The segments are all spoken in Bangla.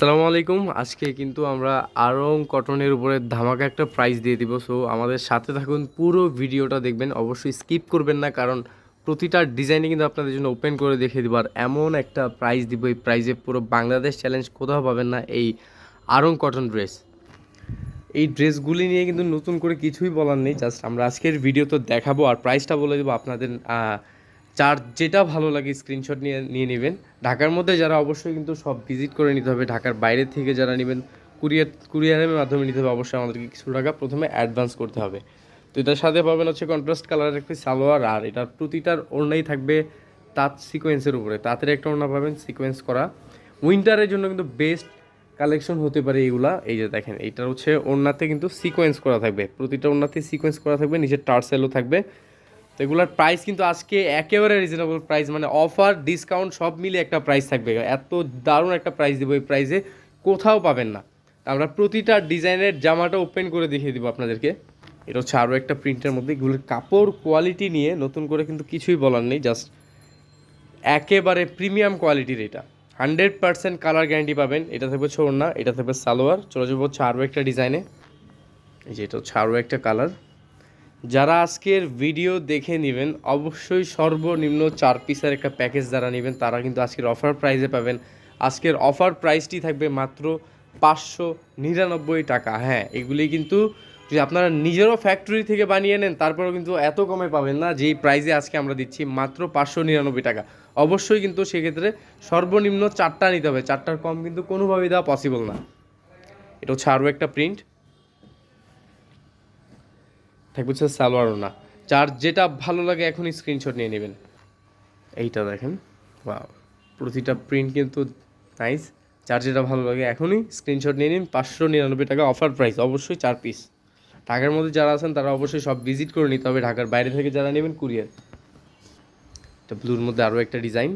আসসালামু আলাইকুম। আজকে কিন্তু আমরা আরং কটনের উপরে ধামাকা একটা প্রাইস দিয়ে দিব। সো আমাদের সাথে থাকুন, পুরো ভিডিওটা দেখবেন। অবশ্যই স্কিপ করবেন না, কারণ প্রতিটা ডিজাইনে কিন্তু আপনাদের জন্য ওপেন করে দেখিয়ে দিব। আর এমন একটা প্রাইস দিব, এই প্রাইজে পুরো বাংলাদেশ চ্যালেঞ্জ কোথাও পাবেন না, এই আরং কটন ড্রেস এই ড্রেসগুলি নিয়ে কিন্তু নতুন করে কিছুই বলার নেই জাস্ট আমরা আজকের ভিডিও তো দেখাবো। আর প্রাইসটা বলে দেবো আপনাদের যার যেটা ভালো লাগে স্ক্রিনশট নিয়ে নিয়ে নেবেন। ঢাকার মধ্যে যারা অবশ্যই কিন্তু সব ভিজিট করে নিতে হবে। ঢাকার বাইরে থেকে যারা নেবেন কুরিয়ার কুরিয়ারের মাধ্যমে নিতে হবে অবশ্যই আমাদেরকে কিছু টাকা। প্রথমে অ্যাডভান্স করতে হবে। তো এটার সাথে পাবেন হচ্ছে কন্ট্রাস্ট কালারের একটি সালোয়ার আর এটার প্রতিটার ওড়নাই থাকবে তাঁত সিকোয়েন্সের উপরে। তাঁতের একটা ওড়না পাবেন সিকোয়েন্স করা। উইন্টারের জন্য কিন্তু বেস্ট কালেকশন হতে পারে এইগুলা। এই যে দেখেন, এইটার হচ্ছে ওড়নাতে কিন্তু সিকোয়েন্স করা থাকবে। প্রতিটা ওড়নাতে সিকোয়েন্স করা থাকবে। নিচের টার্সেলও থাকবে। তো এগুলোর প্রাইস কিন্তু আজকে একেবারে রিজনেবল প্রাইস মানে অফার ডিসকাউন্ট সব মিলে একটা প্রাইস থাকবে। এত দারুণ একটা প্রাইস দেবো এই প্রাইসে কোথাও পাবেন না। আমরা প্রতিটা ডিজাইনের জামাটা ওপেন করে দেখিয়ে দিব আপনাদেরকে। এটা হচ্ছে আরও একটা প্রিন্টের মধ্যে। এগুলোর কাপড় কোয়ালিটি নিয়ে নতুন করে কিন্তু কিছুই বলার নেই জাস্ট একেবারে প্রিমিয়াম কোয়ালিটির এটা। হান্ড্রেড পার্সেন্ট কালার গ্যারান্টি পাবেন। এটা থাকবে হচ্ছে ওড়না এটা থাকবে সালোয়ার। চলে যাব হচ্ছে আরও একটা ডিজাইনে এই যে এটা হচ্ছে আরও একটা কালার যারা আজকের ভিডিও দেখে নেবেন, অবশ্যই সর্বনিম্ন চার পিসের একটা প্যাকেজ যারা নেবেন, তারা কিন্তু আজকের অফার প্রাইসে পাবেন। আজকের অফার প্রাইসটি থাকবে মাত্র পাঁচশো নিরানব্বই টাকা। হ্যাঁ এগুলি কিন্তু যদি আপনারা নিজেরও ফ্যাক্টরি থেকে বানিয়ে নেন, তারপরেও কিন্তু এত কমে পাবেন না, যেই প্রাইজে আজকে আমরা দিচ্ছি মাত্র পাঁচশো নিরানব্বই টাকা। অবশ্যই কিন্তু সেক্ষেত্রে সর্বনিম্ন চারটা নিতে হবে। চারটার কম কিন্তু কোনোভাবেই দেওয়া পসিবল না। এটা হচ্ছে আরও একটা প্রিন্ট থাকবে হচ্ছে সালোয়ারও না। যার যেটা ভালো লাগে এখনই স্ক্রিনশট নিয়ে নেবেন। এইটা দেখেন বা প্রতিটা প্রিন্ট কিন্তু নাইস যার যেটা ভালো লাগে এখনই স্ক্রিনশট নিয়ে নিন, পাঁচশো নিরানব্বই টাকা অফার প্রাইস অবশ্যই চার পিস ঢাকার মধ্যে যারা আছেন, তারা অবশ্যই সব ভিজিট করে নিতে হবে। ঢাকার বাইরে থেকে যারা নেবেন, কুরিয়ার। এটা ব্লুর মধ্যে আরও একটা ডিজাইন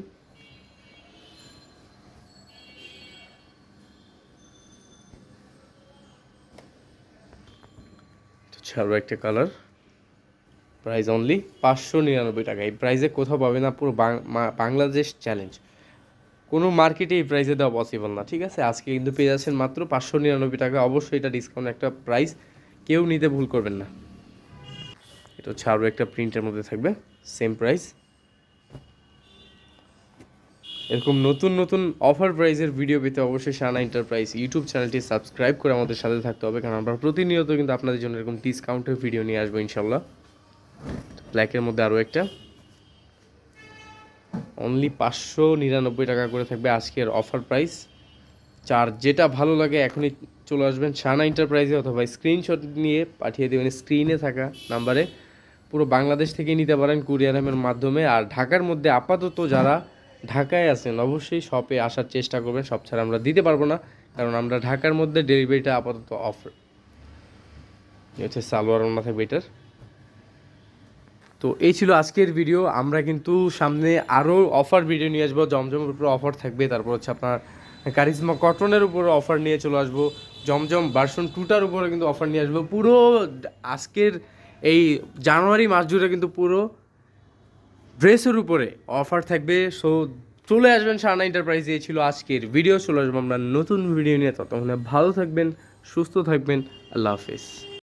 আরও একটা কালার। প্রাইস অনলি পাঁচশো নিরানব্বই টাকা। এই প্রাইসে কোথাও পাবে না, পুরো বাংলাদেশ চ্যালেঞ্জ কোনো মার্কেটে এই প্রাইসে দেওয়া পসিবল না, ঠিক আছে? আজকে কিন্তু পেয়ে যাচ্ছেন মাত্র পাঁচশো নিরানব্বই টাকা। অবশ্যই এটা ডিসকাউন্ট একটা প্রাইস কেউ নিতে ভুল করবেন না। এটা হচ্ছে আরও একটা প্রিন্টের মধ্যে থাকবে সেম প্রাইস এরকম নতুন নতুন অফার প্রাইজের ভিডিও পেতে অবশ্যই শানা এন্টারপ্রাইজ ইউটিউব চ্যানেলটি সাবস্ক্রাইব করে আমাদের সাথে থাকতে হবে, কারণ আমরা প্রতিনিয়ত কিন্তু আপনাদের জন্য এরকম ডিসকাউন্টের ভিডিও নিয়ে আসব ইনশাল্লাহ ব্ল্যাকের মধ্যে আরও একটা। অনলি পাঁচশো নিরানব্বই টাকা করে থাকবে আজকের অফার প্রাইস চার যেটা ভালো লাগে এখনই চলে আসবেন সানা এন্টারপ্রাইজে অথবা স্ক্রিনশট নিয়ে পাঠিয়ে দেবেন স্ক্রিনে থাকা নাম্বারে পুরো বাংলাদেশ থেকে নিতে পারেন কুরিয়ারামের মাধ্যমে। আর ঢাকার মধ্যে আপাতত যারা ঢাকায় আছেন, অবশ্যই শপে আসার চেষ্টা করবেন সব ছাড়া আমরা দিতে পারব না, কারণ আমরা ঢাকার মধ্যে ডেলিভারিটা আপাতত অফ হচ্ছে সালোয়ার ওনা থাকবে এটার। তো এই ছিল আজকের ভিডিও আমরা কিন্তু সামনে আরও অফার ভিডিও নিয়ে আসব, জমজমের উপরে অফার থাকবে, তারপর হচ্ছে আপনার কারিজমা কটনের উপরে অফার নিয়ে চলে আসব, জমজম ভার্সন টুটার উপরে কিন্তু অফার নিয়ে আসব, পুরো আজকের এই জানুয়ারি মাস জুড়ে কিন্তু পুরো ড্রেসের উপরে অফার থাকবে। সো চলে আসবেন সানা এন্টারপ্রাইজ এই ছিল আজকের ভিডিও চলে আসব আমরা নতুন ভিডিও নিয়ে। ততক্ষণে ভালো থাকবেন, সুস্থ থাকবেন। আল্লাহ হাফিজ।